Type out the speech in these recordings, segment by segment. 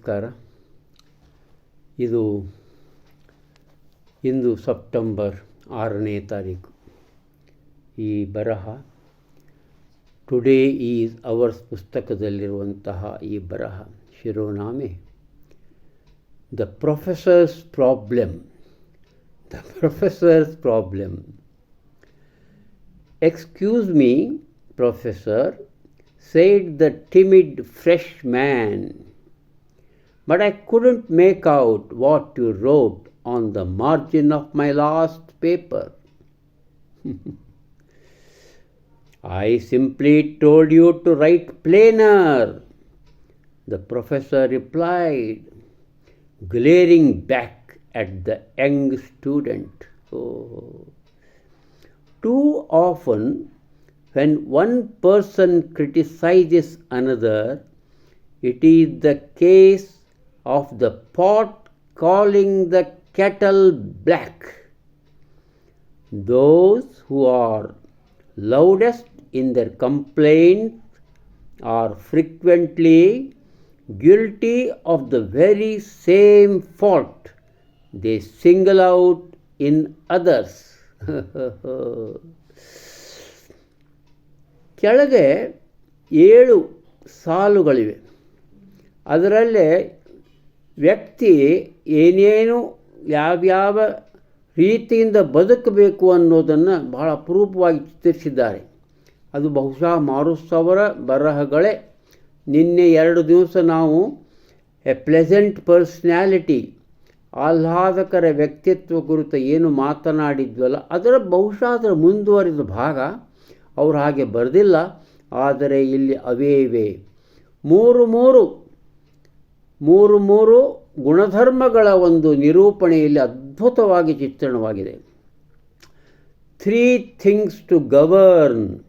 ನಮಸ್ಕಾರ. ಇದು ಇಂದು ಸೆಪ್ಟೆಂಬರ್ ಆರನೇ ತಾರೀಕು. ಈ ಬರಹ ಟುಡೇ ಈಸ್ ಅವರ್ಸ್ ಪುಸ್ತಕದಲ್ಲಿರುವಂತಹ ಈ ಬರಹ ಶಿರೋನಾಮೆ the professor's problem the professor's problem excuse me professor said the timid freshman. But I couldn't make out what you wrote on the margin of my last paper. I simply told you to write plainer, the professor replied, glaring back at the young student. Oh. Too often, when one person criticizes another, it is the case of the pot calling the kettle black. Those who are loudest in their complaints are frequently guilty of the very same fault they single out in others. ಕೆಳಗೆ ಏಳು ಸಾಲುಗಳಿವೆ ಅದರಲ್ಲೇ ವ್ಯಕ್ತಿ ಏನೇನು ಯಾವ್ಯಾವ ರೀತಿಯಿಂದ ಬದುಕಬೇಕು ಅನ್ನೋದನ್ನು ಬಹಳ ಅಪರೂಪವಾಗಿ ಚಿತ್ರಿಸಿದ್ದಾರೆ. ಅದು ಬಹುಶಃ ಮಾರುಸವರ ಬರಹಗಳೇ. ನಿನ್ನೆ ಎರಡು ದಿವಸ ನಾವು ಎ ಪ್ಲೆಸೆಂಟ್ ಪರ್ಸ್ನ್ಯಾಲಿಟಿ ಆಹ್ಲಾದಕರ ವ್ಯಕ್ತಿತ್ವ ಕುರಿತು ಏನು ಮಾತನಾಡಿದ್ವಲ್ಲ, ಅದರ ಬಹುಶಃ ಅದರ ಮುಂದುವರಿದ ಭಾಗ ಅವರು ಹಾಗೆ ಬರೆದಿಲ್ಲ, ಆದರೆ ಇಲ್ಲಿ ಅವೇ ಇವೆ ಮೂರು ಮೂರು ಮೂರು ಮೂರು ಗುಣಧರ್ಮಗಳ ಒಂದು ನಿರೂಪಣೆಯಲ್ಲಿ ಅದ್ಭುತವಾಗಿ ಚಿತ್ರಣವಾಗಿದೆ. Three things to govern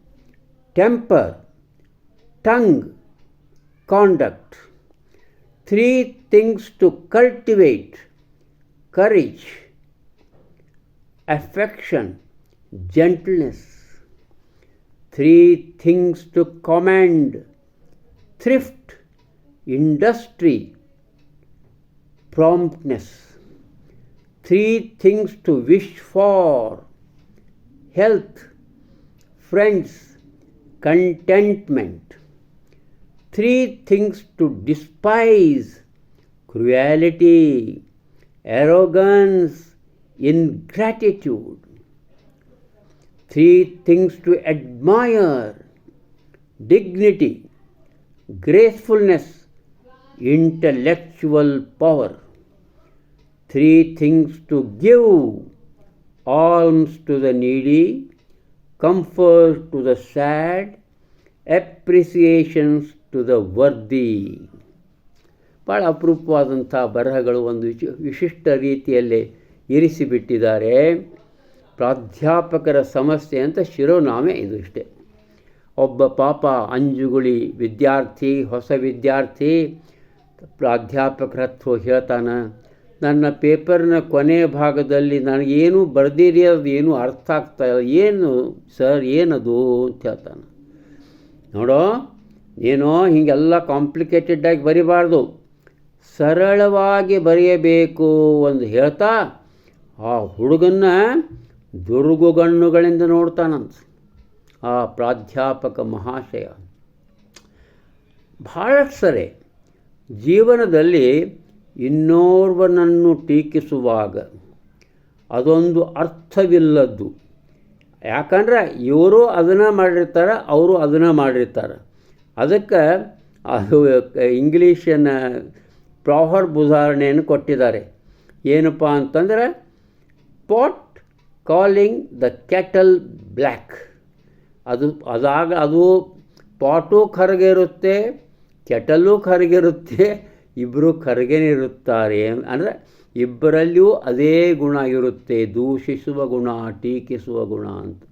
temper tongue conduct three things to cultivate courage affection, gentleness, three things to command thrift, industry, promptness, three things to wish for. Health, friends, contentment, three things to despise. Cruelty, arrogance, ingratitude. Three things to admire. Dignity, gracefulness, intellectual power. Three things to give alms to the needy, comfort to the sad, appreciations to the worthy. ಭಾಳ ಅಪರೂಪವಾದಂಥ ಬರಹಗಳು ಒಂದು ವಿಶಿ ವಿಶಿಷ್ಟ ರೀತಿಯಲ್ಲಿ ಇರಿಸಿಬಿಟ್ಟಿದ್ದಾರೆ ಪ್ರಾಧ್ಯಾಪಕರ ಸಮಸ್ಯೆ ಅಂತ ಶಿರೋನಾಮೆ ಇದು ಇಷ್ಟೆ ಒಬ್ಬ ಪಾಪ ಅಂಜುಗುಳಿ ವಿದ್ಯಾರ್ಥಿ ಹೊಸ ವಿದ್ಯಾರ್ಥಿ ಪ್ರಾಧ್ಯಾಪಕರ ಹತ್ರ ಹೇಳ್ತಾನೆ ನನ್ನ ಪೇಪರ್ನ ಕೊನೆ ಭಾಗದಲ್ಲಿ ನನಗೇನು ಬರೆದಿರಿ ಅದು ಏನು ಅರ್ಥ ಆಗ್ತಾ ಇಲ್ಲ. ಏನು ಸರ್, ಏನದು ಅಂತ ಹೇಳ್ತಾನೆ. ನೋಡೋ, ಏನೋ ಹೀಗೆಲ್ಲ ಕಾಂಪ್ಲಿಕೇಟೆಡ್ಡಾಗಿ ಬರಿಬಾರ್ದು. ಸರಳವಾಗಿ ಬರೆಯಬೇಕು ಒಂದು ಹೇಳ್ತಾ, ಆ ಹುಡುಗನ್ನ ದುರ್ಗುಗಣ್ಣುಗಳಿಂದ ನೋಡ್ತಾನಂತ. ಆ ಪ್ರಾಧ್ಯಾಪಕ ಮಹಾಶಯ. ಭಾಳಷ್ಟು ಸರಿ. ಜೀವನದಲ್ಲಿ ಇನ್ನೋರ್ವನನ್ನು ಟೀಕಿಸುವಾಗ ಅದೊಂದು ಅರ್ಥವಿಲ್ಲದ್ದು. ಯಾಕಂದ್ರೆ ಇವರು ಅದನ್ನು ಮಾಡಿರ್ತಾರೆ, ಅವರು ಅದನ್ನು ಮಾಡಿರ್ತಾರೆ. ಅದಕ್ಕೆ ಅದು ಇಂಗ್ಲೀಷಿನ ಪ್ರಾಹರ್ ಉದಾಹರಣೆಯನ್ನು ಕೊಟ್ಟಿದ್ದಾರೆ. ಏನಪ್ಪ ಅಂತಂದರೆ pot calling the kettle black ಅದು, ಅದಾಗ ಅದು ಪಾಟು ಕರಗಿರುತ್ತೆ ಕೆಟಲು ಕರಗಿರುತ್ತೆ ಇಬ್ಬರು ಕರಗೇನಿರುತ್ತಾರೆ ಅಂದರೆ ಇಬ್ಬರಲ್ಲಿಯೂ ಅದೇ ಗುಣ ಇರುತ್ತೆ ದೂಷಿಸುವ ಗುಣ, ಟೀಕಿಸುವ ಗುಣ ಅಂತ.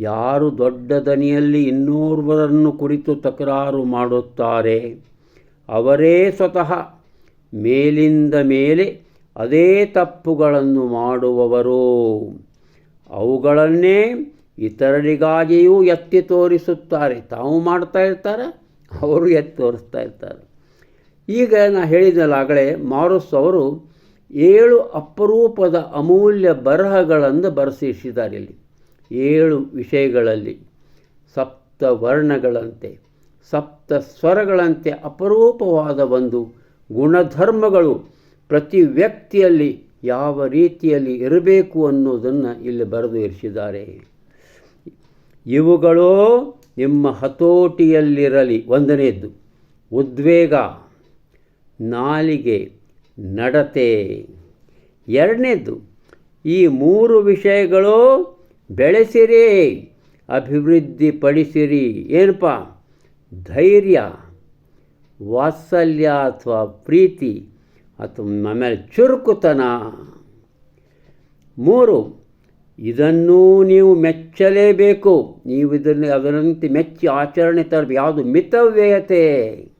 ಯಾರು ದೊಡ್ಡ ದನಿಯಲ್ಲಿ ಇನ್ನೋರ್ವರನ್ನು ಕುರಿತು ತಕರಾರು ಮಾಡುತ್ತಾರೆ, ಅವರೇ ಸ್ವತಃ ಮೇಲಿಂದ ಮೇಲೆ ಅದೇ ತಪ್ಪುಗಳನ್ನು ಮಾಡುವವರು. ಅವುಗಳನ್ನೇ ಇತರರಿಗಾಗಿಯೂ ಎತ್ತಿ ತೋರಿಸುತ್ತಾರೆ. ತಾವು ಮಾಡ್ತಾ ಇರ್ತಾರೆ? ಅವರು ಎತ್ತಿ ತೋರಿಸ್ತಾ ಇರ್ತಾರೆ? ಈಗ ನಾ ಹೇಳಿದ್ನಲ್ಲ ಮಾರುಸ್ ಅವರು ಏಳು ಅಪರೂಪದ ಅಮೂಲ್ಯ ಬರಹಗಳನ್ನು ಬರೆಸಿದ್ದಾರೆ ಇಲ್ಲಿ. ಏಳು ವಿಷಯಗಳಲ್ಲಿ, ಸಪ್ತ ವರ್ಣಗಳಂತೆ, ಸಪ್ತ ಸ್ವರಗಳಂತೆ ಅಪರೂಪವಾದ ಒಂದು ಗುಣಧರ್ಮಗಳು ಪ್ರತಿ ವ್ಯಕ್ತಿಯಲ್ಲಿ ಯಾವ ರೀತಿಯಲ್ಲಿ ಇರಬೇಕು ಅನ್ನೋದನ್ನು ಇಲ್ಲಿ ಬರೆದು ಇರಿಸಿದ್ದಾರೆ. ಇವುಗಳು ನಿಮ್ಮ ಹತೋಟಿಯಲ್ಲಿರಲಿ. ಒಂದನೆಯದ್ದು, ಉದ್ವೇಗ. ನಾಲಿಗೆ ನಡತೆ. ಎರಡನೇದು, ಈ ಮೂರು ವಿಷಯಗಳು ಬೆಳೆಸಿರಿ, ಅಭಿವೃದ್ಧಿಪಡಿಸಿರಿ. ಏನಪ್ಪ? ಧೈರ್ಯ, ವಾತ್ಸಲ್ಯ ಅಥವಾ ಪ್ರೀತಿ ಅಥವಾ ಆಮೇಲೆ ಚುರುಕುತನ. ಮೂರು, ಇದನ್ನೂ ನೀವು ಮೆಚ್ಚಲೇಬೇಕು. ನೀವು ಇದನ್ನು ಅದರಂತೆ ಮೆಚ್ಚಿ ಆಚರಣೆ ತರಬೇಕು. ಯಾವುದು ಮಿತವ್ಯಯತೆ.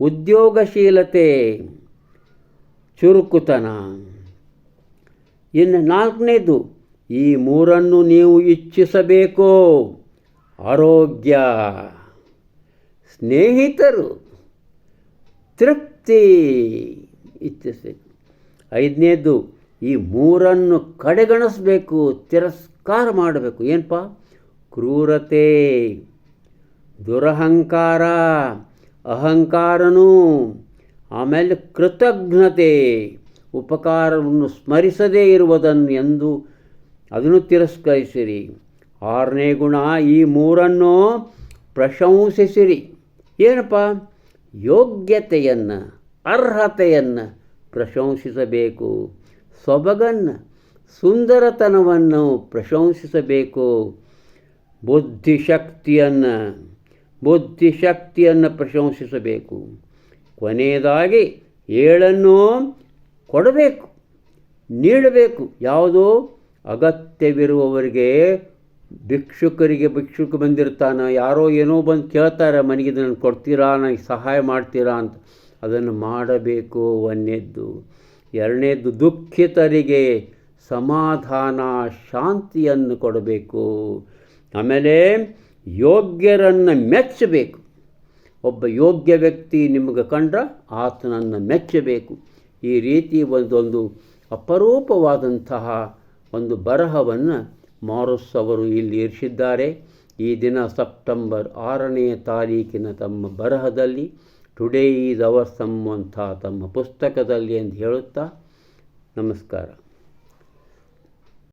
ಉದ್ಯೋಗಶೀಲತೆ ಚುರುಕುತನ. ಇನ್ನು ನಾಲ್ಕನೇದು, ಈ ಮೂರನ್ನು ನೀವು ಇಚ್ಛಿಸಬೇಕು. ಆರೋಗ್ಯ. ಸ್ನೇಹಿತರು, ತೃಪ್ತಿ ಇಚ್ಛಿಸಬೇಕು. ಐದನೇದು, ಈ ಮೂರನ್ನು ಕಡೆಗಣಿಸಬೇಕು, ತಿರಸ್ಕಾರ ಮಾಡಬೇಕು. ಏನಪ್ಪ ಕ್ರೂರತೆ, ದುರಹಂಕಾರ. ಅಹಂಕಾರನೂ ಆಮೇಲೆ ಕೃತಜ್ಞತೆ ಉಪಕಾರವನ್ನು ಸ್ಮರಿಸದೇ ಇರುವುದನ್ನು ಎಂದು ಅದನ್ನು ತಿರಸ್ಕರಿಸಿರಿ. ಆರನೇ ಗುಣ, ಈ ಮೂರನ್ನು ಪ್ರಶಂಸಿಸಿರಿ. ಏನಪ್ಪ? ಯೋಗ್ಯತೆಯನ್ನು, ಅರ್ಹತೆಯನ್ನು ಪ್ರಶಂಸಿಸಬೇಕು. ಸೊಬಗನ್ನು, ಸುಂದರತನವನ್ನು ಪ್ರಶಂಸಿಸಬೇಕು. ಬುದ್ಧಿಶಕ್ತಿಯನ್ನು. ಬುದ್ಧಿಶಕ್ತಿಯನ್ನು ಪ್ರಶಂಸಿಸಬೇಕು. ಕೊನೆಯದಾಗಿ ಏಳನ್ನು ಕೊಡಬೇಕು, ನೀಡಬೇಕು. ಯಾವುದೋ? ಅಗತ್ಯವಿರುವವರಿಗೆ ಭಿಕ್ಷುಕರಿಗೆ ಭಿಕ್ಷುಕ ಬಂದಿರ್ತಾನೆ. ಯಾರೋ ಏನೋ ಬಂದು ಕೇಳ್ತಾರೆ, ಮನೆಗೆ ಇದನ್ನು ಕೊಡ್ತೀರಾ, ನನಗೆ ಸಹಾಯ ಮಾಡ್ತೀರಾ ಅಂತ. ಅದನ್ನು ಮಾಡಬೇಕು ಒಂದೇದ್ದು ಎರಡನೇದ್ದು, ದುಃಖಿತರಿಗೆ ಸಮಾಧಾನ, ಶಾಂತಿಯನ್ನು ಕೊಡಬೇಕು. ಆಮೇಲೆ ಯೋಗ್ಯರನ್ನು ಮೆಚ್ಚಬೇಕು. ಒಬ್ಬ ಯೋಗ್ಯ ವ್ಯಕ್ತಿ ನಿಮಗೆ ಕಂಡ್ರೆ ಆತನನ್ನು ಮೆಚ್ಚಬೇಕು. ಈ ರೀತಿ ಒಂದೊಂದು ಅಪರೂಪವಾದಂತಹ ಒಂದು ಬರಹವನ್ನು ಮಾರುಸ್ ಅವರು ಇಲ್ಲಿ ಇರಿಸಿದ್ದಾರೆ. ಈ ದಿನ ಸೆಪ್ಟೆಂಬರ್ ಆರನೇ ತಾರೀಕಿನ ತಮ್ಮ ಬರಹದಲ್ಲಿ ಟುಡೇ ಈಸ್ ಅವರ್ ಸಮ್ ಅಂತ ತಮ್ಮ ಪುಸ್ತಕದಲ್ಲಿ ಎಂದು ಹೇಳುತ್ತಾ ನಮಸ್ಕಾರ.